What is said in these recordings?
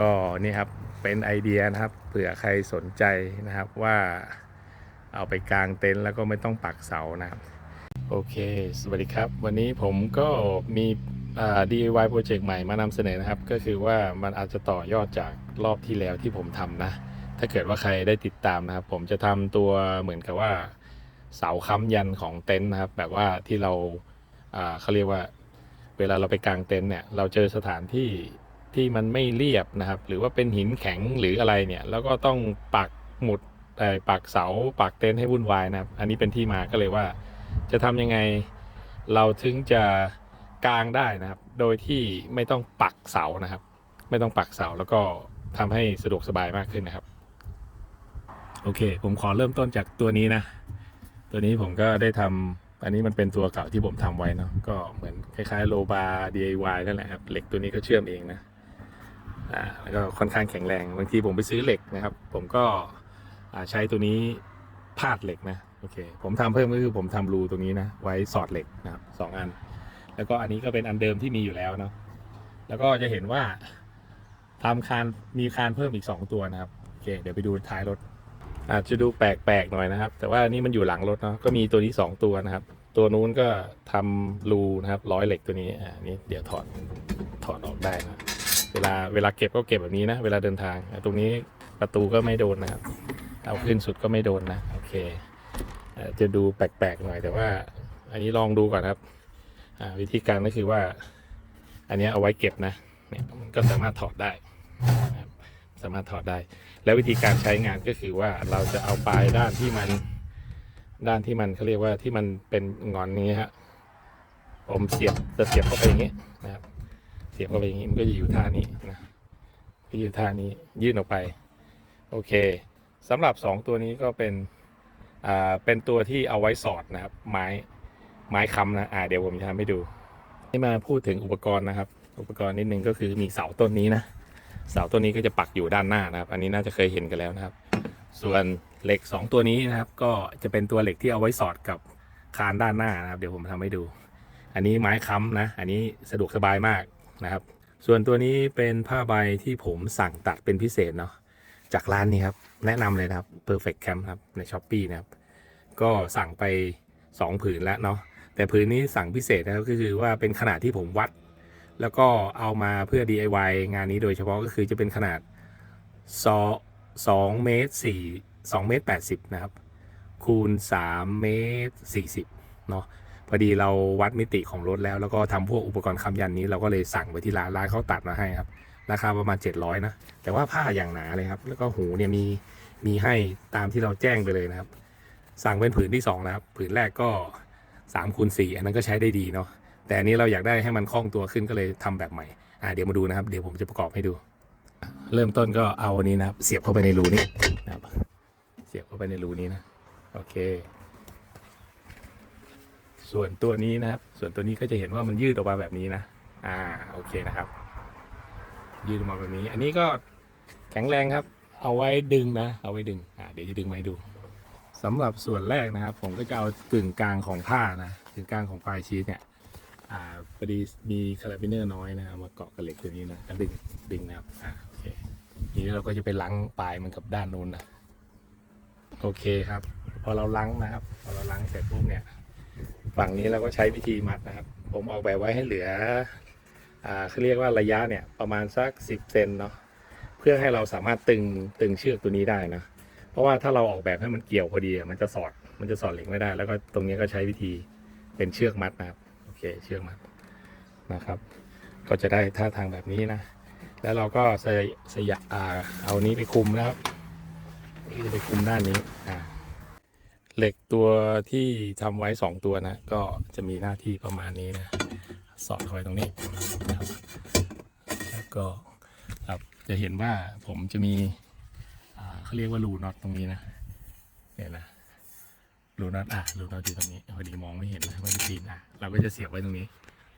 ก็นี่ครับเป็นไอเดียนะครับเผื่อใครสนใจนะครับว่าเอาไปกางเต็นท์แล้วก็ไม่ต้องปักเสานะครับ โอเค สวัสดีครับ วันนี้ผมก็มี DIY โปรเจกต์ใหม่มานำเสนอนะครับ ก็คือว่ามันอาจจะต่อยอดจากรอบที่แล้วที่ผมทำนะ ถ้าเกิดว่าใครได้ติดตามนะครับ ผมจะทำตัวเหมือนกับว่าเสาค้ำยันของเต็นท์นะครับ แบบว่าที่เราอ่าเขาเรียกว่า เวลาเราไปกางเต็นท์เนี่ยเราเจอสถานที่ ที่มันไม่เรียบนะครับ หรือว่าเป็นหินแข็งหรืออะไรเนี่ย แล้วก็ต้องปักหมุดปักเสาปักเต็นท์ให้วุ่นวายนะครับ อันนี้เป็นที่มาก็เลยว่า จะทำยังไงเราถึงจะกางได้นะครับ โดยที่ไม่ต้องปักเสานะครับ ไม่ต้องปักเสาแล้วก็ทำให้สะดวกสบายมากขึ้นนะครับ โอเค ผมขอเริ่มต้นจากตัวนี้นะ ตัวนี้ผมก็ได้ทำอันนี้มันเป็นตัวเก่าที่ผมทำไว้เนาะก็เหมือนคล้ายๆโลบา DIY นั่นแหละครับเหล็กตัวนี้ก็เชื่อมเองนะ อ่าแล้วก็ค่อนข้างแข็งแรงบางทีผมไปซื้อเหล็กนะครับ ผมก็ใช้ตัวนี้พาดเหล็กนะโอเคผมทำเพิ่มก็คือผมทำรูตรงนี้นะไว้สอดเหล็กนะครับสองอัน แล้วก็อันนี้ก็เป็นอันเดิมที่มีอยู่แล้วเนาะแล้วก็จะเห็นว่าทำคานมีคานเพิ่มอีกสองตัวนะครับโอเคเดี๋ยวไปดูท้ายรถ อาจจะดูแปลกๆหน่อยนะครับ แต่ว่านี่มันอยู่หลังรถเนาะก็มีตัวนี้สองตัวนะครับ ตัวนู้นก็ทำรูนะครับร้อยเหล็กตัวนี้อ่านี่เดี๋ยวถอดถอดออกได้นะ เวลาเวลาเก็บก็เก็บแบบนี้นะ เวลาเดินทาง ตรงนี้ประตูก็ไม่โดนนะครับเอาขึ้นสุดก็ไม่โดนนะ โอเคจะดูแปลกๆหน่อยแต่ว่า อันนี้ลองดูก่อนครับวิธีการก็คือว่า อันนี้เอาไว้เก็บนะเนี่ยมันก็สามารถถอดได้สามารถถอดได้ แล้ววิธีการใช้งานก็คือว่าเราจะเอาปลายด้านที่มันด้านที่มันเขาเรียกว่าที่มันเป็นงอนนี้ฮะผมเสียบจะเสียบเข้าไปอย่างนี้นะครับ สียบเข้าไปอย่างนี้มันก็จะอยู่ท่านี้นะก็อยู่ท่านี้ยื่นออกไป โอเคสำหรับสองตัวนี้ก็เป็นอ่าเป็นตัวที่เอาไว้สอดนะครับ ไม้ไม้ค้ำนะอ่าเดี๋ยวผมจะทำให้ดูนี่มาพูดถึงอุปกรณ์นะครับ อุปกรณ์นิดนึงก็คือมีเสาต้นนี้นะเสาต้นนี้ก็จะปักอยู่ด้านหน้านะครับ อันนี้น่าจะเคยเห็นกันแล้วนะครับ ส่วนเหล็ก 2 ตัวนี้นะครับ ก็จะเป็นตัวเหล็กที่เอาไว้สอดกับคานด้านหน้านะครับ เดี๋ยวผมทำให้ดู อันนี้ไม้ค้ำนะ อันนี้สะดวกสบายมาก นะครับ ส่วนตัวนี้เป็นผ้าใบที่ผมสั่งตัดเป็นพิเศษเนาะจากร้านนี้ครับ แนะนำเลยนะครับ Perfect Camp ครับใน s h อ p e e นะครับ ก็สั่งไป 2 ผืนแล้วเนาะแต่ผืนนี้สั่งพิเศษนะครับก็คือว่าเป็นขนาดที่ผมวัด แล้วก็เอามาเพื่อ DIY งานนี้โดยเฉพาะก็คือจะเป็นขนาด2 2เมตร4 2เมตร80 นะครับ คูณ 3 เมตร 40 เนาะ พอดีเราวัดมิติของรถแล้ว แล้วก็ทำพวกอุปกรณ์คำยันนี้เราก็เลยสั่งไปที่ร้านร้านเขาตัดมาให้ครับ ราคาประมาณ 700 นะ แต่ว่าผ้าอย่างหนาเลยครับ แล้วก็หูเนี่ยมีมีให้ตามที่เราแจ้งไปเลยนะครับ สั่งเป็นผืนที่2นะครับผืนแรกก็3คูณ4อันนั้นก็ใช้ได้ดีเนาะแต่อันนี้เราอยากได้ให้มันคล่องตัวขึ้นก็เลยทำแบบใหม่อ่าเดี๋ยวมาดูนะครับ เดี๋ยวผมจะประกอบให้ดู เริ่มต้นก็เอาอันนี้นะครับ เสียบเข้าไปในรูนี้นะครับ เสียบเข้าไปในรูนี้นะ โอเค ส่วนตัวนี้นะครับ ส่วนตัวนี้ก็จะเห็นว่ามันยืดออกมาแบบนี้นะ อ่า โอเคนะครับ ยืดออกมาแบบนี้ อันนี้ก็แข็งแรงครับ เอาไว้ดึงนะ เอาไว้ดึง อ่า เดี๋ยวจะดึงมาให้ดูสำหรับส่วนแรกนะครับ ผมก็จะเอากึ่งกลางของผ้านะ กึ่งกลางของปลายชีสเนี่ย อ่าพอดีมีคาราบิเนอร์น้อยนะ มาเกาะกับเหล็กตัวนี้นะก็ดึง ดึงนะครับ อ่า โอเคทีนี้เราก็จะไปล้างปลายมันกับด้านนู้นนะ โอเคครับ พอเราล้างนะครับ พอเราล้างเสร็จปุ๊บเนี่ย ฝั่งนี้เราก็ใช้วิธีมัดนะครับ ผมออกแบบไว้ให้เหลืออ่าเขาเรียกว่าระยะเนี่ยประมาณสักสิบเซนเนาะเพื่อให้เราสามารถตึงตึงเชือกตัวนี้ได้นะ เพราะว่าถ้าเราออกแบบให้มันเกี่ยวพอดีมันจะสอดมันจะสอดเหล็กไม่ได้ แล้วก็ตรงนี้ก็ใช้วิธีเป็นเชือกมัดนะครับโอเคเชือกมัดนะครับ ก็จะได้ท่าทางแบบนี้นะ แล้วเราก็ใส่สยะอ่าเอานี้ไปคุมนะครับนี่จะไปคุมด้านนี้อ่า เหล็กตัวที่ทำไว้สองตัวนะ ก็จะมีหน้าที่ประมาณนี้นะ สอดเข้าไปตรงนี้นะครับแล้วก็ครับจะเห็นว่าผมจะมีเขาเรียกว่ารูน็อตตรงนี้นะเนี่ยนะรูน็อตอะรูน็อตอยู่ตรงนี้พอดีมองไม่เห็นนะไม่ได้ปีนอะเราก็จะเสียบไว้ตรงนี้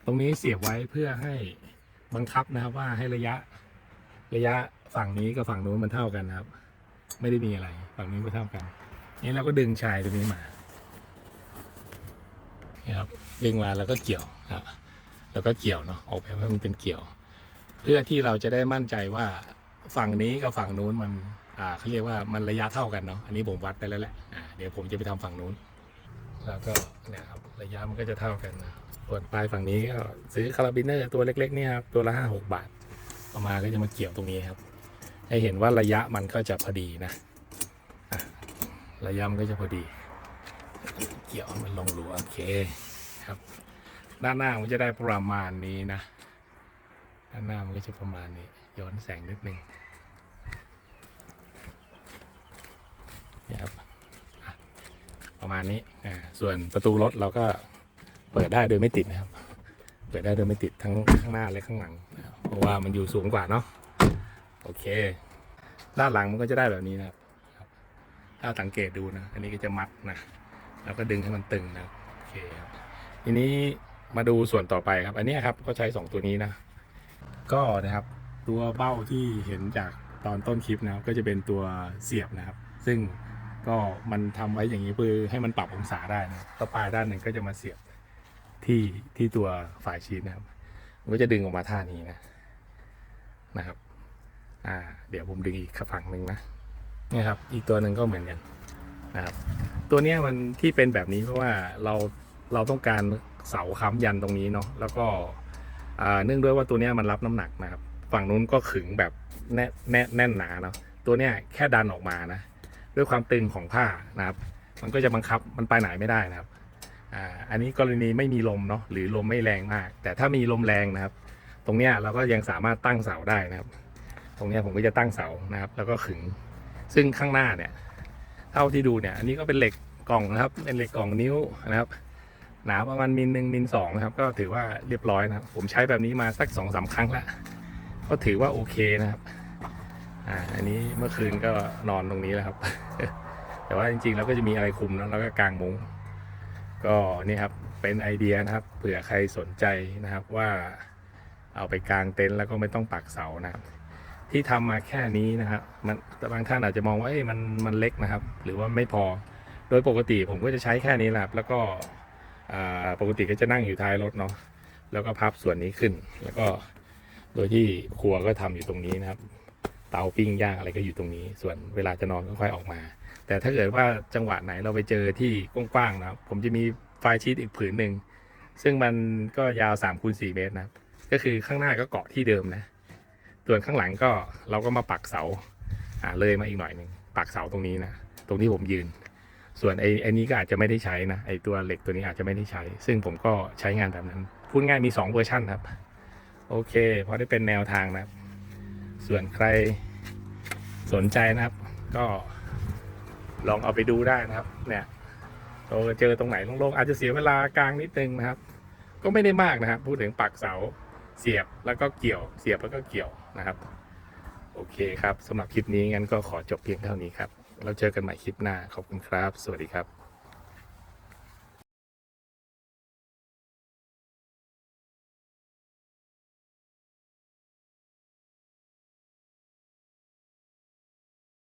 ตรงนี้เสียบไว้เพื่อให้บังคับนะครับว่าให้ระยะระยะฝั่งนี้กับฝั่งนู้นมันเท่ากันนะครับ ไม่ได้มีอะไร ฝั่งนี้ก็เท่ากัน นี่เราก็ดึงชายตรงนี้มานี่ครับดึงมาแล้วก็เกี่ยวครับแล้วก็เกี่ยวเนาะออกแบบให้มันเป็นเกี่ยว เพื่อที่เราจะได้มั่นใจว่าฝั่งนี้กับฝั่งนู้นมันอ่าเขาเรียกว่ามันระยะเท่ากันเนาะอันนี้ผมวัดไปแล้วแหละอ่าเดี๋ยวผมจะไปทำฝั่งนู้น แล้วก็เนี่ยครับระยะมันก็จะเท่ากันนะส่วนปลายฝั่งนี้ก็ซื้อคาราบิเนอร์ตัวเล็กๆเนี่ยครับตัวละห้าหกบาทเอามาก็จะมาเกี่ยวตรงนี้ครับ ให้เห็นว่าระยะมันก็จะพอดีนะ ระยะมันก็จะพอดี เกี่ยวมันลงรูโอเคครับ ด้านหน้ามันจะได้ประมาณนี้นะ ด้านหน้ามันก็จะประมาณนี้ ย้อนแสงนิดนึงนี่ครับประมาณนี้อ่าส่วนประตูรถเราก็เปิดได้โดยไม่ติดนะครับ เปิดได้โดยไม่ติดทั้งข้างหน้าและข้างหลัง เพราะว่ามันอยู่สูงกว่าเนาะ โอเค ด้านหลังมันก็จะได้แบบนี้นะครับ ถ้าสังเกตดูนะ อันนี้ก็จะมัดนะ แล้วก็ดึงให้มันตึงนะโอเคครับทีนี้มาดูส่วนต่อไปครับ อันนี้ครับก็ใช้สองตัวนี้นะ ก็นะครับตัวเบ้าที่เห็นจากตอนต้นคลิปนะครับ ก็จะเป็นตัวเสียบนะครับ ซึ่งก็มันทำไว้อย่างนี้เพื่อให้มันปรับองศาได้นะก็ปลายด้านหนึ่งก็จะมาเสียบที่ที่ตัวฝ่ายชีทนะครับ มันก็จะดึงออกมาท่านี้นะนะครับ อ่า เดี๋ยวผมดึงอีกฝั่งหนึ่งนะ นี่ครับ อีกตัวหนึ่งก็เหมือนกันนะครับ ตัวนี้มันที่เป็นแบบนี้เพราะว่าเราเราต้องการเสาค้ำยันตรงนี้เนาะแล้วก็เนื่องด้วยว่าตัวนี้มันรับน้ำหนักนะครับ ฝั่งนู้นก็ขึงแบบแน่แน่นแน่นหนาเนาะตัวนี้แค่ดันออกมานะ ด้วยความตึงของผ้านะครับ มันก็จะบังคับมันไปไหนไม่ได้นะครับอันนี้กรณีไม่มีลมเนาะหรือลมไม่แรงมาก แต่ถ้ามีลมแรงนะครับ ตรงเนี้ยเราก็ยังสามารถตั้งเสาได้นะครับ ตรงเนี้ยผมก็จะตั้งเสานะครับ แล้วก็ขึง ซึ่งข้างหน้าเนี่ยเท่าที่ดูเนี่ยอันนี้ก็เป็นเหล็กกล่องนะครับ เป็นเหล็กกล่องนิ้วนะครับ หนาประมาณมิลหนึ่งมิลสองนะครับ ก็ถือว่าเรียบร้อยนะครับ ผมใช้แบบนี้มาสักสองสามครั้งล้วก็ถือว่าโอเคนะครับอ่าอันนี้เมื่อคืนก็นอนตรงนี้แล้วครับ แต่ว่าจริงๆแล้วก็จะมีอะไรคุมแล้วก็กางมุ้งก็นี่ครับเป็นไอเดียนะครับ เผื่อใครสนใจนะครับว่าเอาไปกางเต็นท์แล้วก็ไม่ต้องปักเสานะครับ ที่ทำมาแค่นี้นะครับมันแต่บางท่านอาจจะมองว่าเอ้ยมันมันเล็กนะครับ หรือว่าไม่พอ โดยปกติผมก็จะใช้แค่นี้แหละแล้วก็ปกติก็จะนั่งอยู่ท้ายรถเนาะแล้วก็พับส่วนนี้ขึ้น แล้วก็โดยที่ครัวก็ทำอยู่ตรงนี้นะครับ เตาปิ้งย่างอะไรก็อยู่ตรงนี้ ส่วนเวลาจะนอนก็ค่อยออกมา แต่ถ้าเกิดว่าจังหวะไหนเราไปเจอที่กว้างๆนะครับ ผมจะมีไฟชีตอีกผืนหนึ่งซึ่งมันก็ยาว3คูณ4เมตรนะครับ ก็คือข้างหน้าก็เกาะที่เดิมนะ ส่วนข้างหลังก็เราก็มาปักเสาอ่าเลยมาอีกหน่อยหนึ่งปักเสาตรงนี้นะตรงที่ผมยืน ส่วนไอ้ไอ้นี้ก็อาจจะไม่ได้ใช้นะไอ้ตัวเหล็กตัวนี้อาจจะไม่ได้ใช้ ซึ่งผมก็ใช้งานแบบนั้น พูดง่ายมี 2 เวอร์ชันครับ โอเคพอได้เป็นแนวทางนะครับ ส่วนใครสนใจนะครับ ก็ลองเอาไปดูได้นะครับ เนี่ยเราเจอตรงไหนโล่งๆอาจจะเสียเวลากลางนิดนึงนะครับ ก็ไม่ได้มากนะครับ พูดถึงปักเสาเสียบแล้วก็เกี่ยว เสียบแล้วก็เกี่ยว นะครับ โอเคครับสำหรับคลิปนี้งั้นก็ขอจบเพียงเท่านี้ครับ เราเจอกันใหม่คลิปหน้าขอบคุณครับ สวัสดีครับ